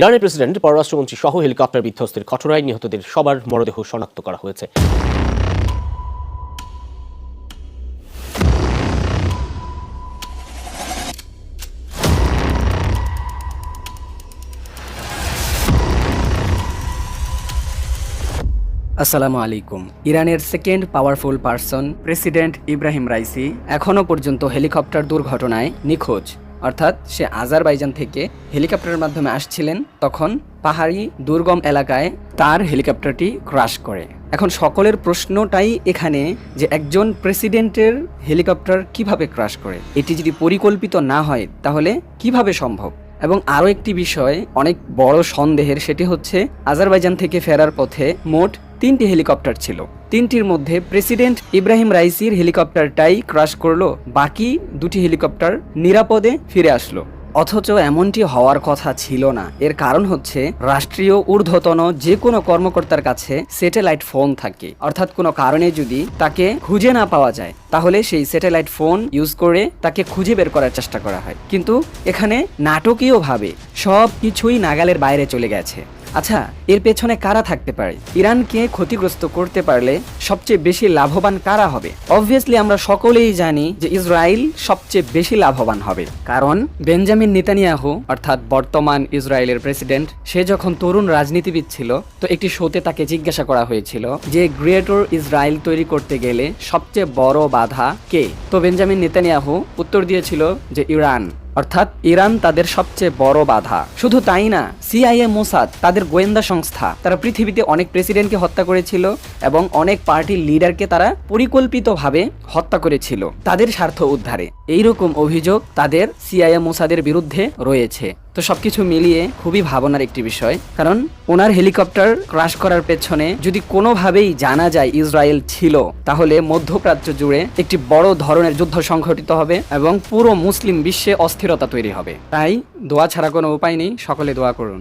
ইরানের প্রেসিডেন্ট, পররাষ্ট্রমন্ত্রী সহ হেলিকপ্টার বিধ্বস্তের ঘটনায় নিহতদের সবার মরদেহ শনাক্ত করা হয়েছে। আসসালামু আলাইকুম। ইরানের second powerful person, president Ebrahim Raisi, এখনও পর্যন্ত হেলিকপ্টার দুর্ঘটনায় নিখোঁজ। অর্থাৎ সে আজারবাইজান থেকে হেলিকপ্টারের মাধ্যমে আসছিলেন, তখন পাহাড়ি, দুর্গম এলাকায় তার হেলিকপ্টারটি ক্রাশ করে। এখন সকলের প্রশ্নটাই এখানে যে একজন প্রেসিডেন্টের হেলিকপ্টার কীভাবে ক্রাশ করে? এটি যদি পরিকল্পিত না হয়, তাহলে কীভাবে সম্ভব? এবং আরও একটি বিষয়, অনেক বড় সন্দেহের, সেটি হচ্ছে আজারবাইজান থেকে ফেরার পথে মোট তিনটি হেলিকপ্টার ছিল। তিনটির মধ্যে প্রেসিডেন্ট ইব্রাহিম রাইসির হেলিকপ্টারটাই ক্রাশ করল, বাকি দুটি হেলিকপ্টার নিরাপদে ফিরে আসলো। অথচ এমনটি হওয়ার কথা ছিল না। এর কারণ হচ্ছে, রাষ্ট্রীয় ঊর্ধ্বতন যে কোনো কর্মকর্তার কাছে স্যাটেলাইট ফোন থাকে। অর্থাৎ কোনো কারণে যদি তাকে খুঁজে না পাওয়া যায়, তাহলে সেই স্যাটেলাইট ফোন ইউজ করে তাকে খুঁজে বের করার চেষ্টা করা হয়। কিন্তু এখানে নাটকীয়ভাবে সব কিছুই নাগালের বাইরে চলে গেছে। আচ্ছা এর পেছনে কারা থাকতে পারে? ইরানকে ক্ষতিগ্রস্ত করতে পারলে সবচেয়ে বেশি লাভবান কারা হবে? অবভিয়াসলি আমরা সকলেই জানি যে ইসরায়েল সবচেয়ে বেশি লাভবান হবে। কারণ বেঞ্জামিন নেতানিয়াহু, অর্থাৎ বর্তমান ইসরায়েলের প্রেসিডেন্ট, সে যখন তরুণ রাজনীতিবিদ ছিল, তো একটি শোতে তাকে জিজ্ঞাসা করা হয়েছিল যে, গ্রেটর ইসরায়েল তৈরি করতে গেলে সবচেয়ে বড় বাধা কে? তো বেঞ্জামিন নেতানিয়াহু উত্তর দিয়েছিল যে, ইরান। অর্থাৎ ইরান তাদের সবচেয়ে বড় বাধা। শুধু তাই না, সিআইএ মোসাদ, তাদের গোয়েন্দা সংস্থা, তারা পৃথিবীতে অনেক প্রেসিডেন্টকে হত্যা করেছিল এবং অনেক পার্টির লিডারকে তারা পরিকল্পিতভাবে হত্যা করেছিল। তাদের স্বার্থ উদ্ধারে। এইরকম অভিযোগ তাদের সিআইএ মোসাদের বিরুদ্ধে রয়েছে। তো সবকিছু মিলিয়ে খুবই ভাবনার একটি বিষয়। কারণ ওনার হেলিকপ্টার ক্রাশ করার পেছনে যদি কোনোভাবেই জানা যায় ইসরায়েল ছিল, তাহলে মধ্যপ্রাচ্য জুড়ে একটি বড় ধরনের যুদ্ধ সংঘটিত হবে এবং পুরো মুসলিম বিশ্বে অস্থিরতা তৈরি হবে। তাই দোয়া ছাড়া কোনো উপায় নেই, সকলে দোয়া করুন।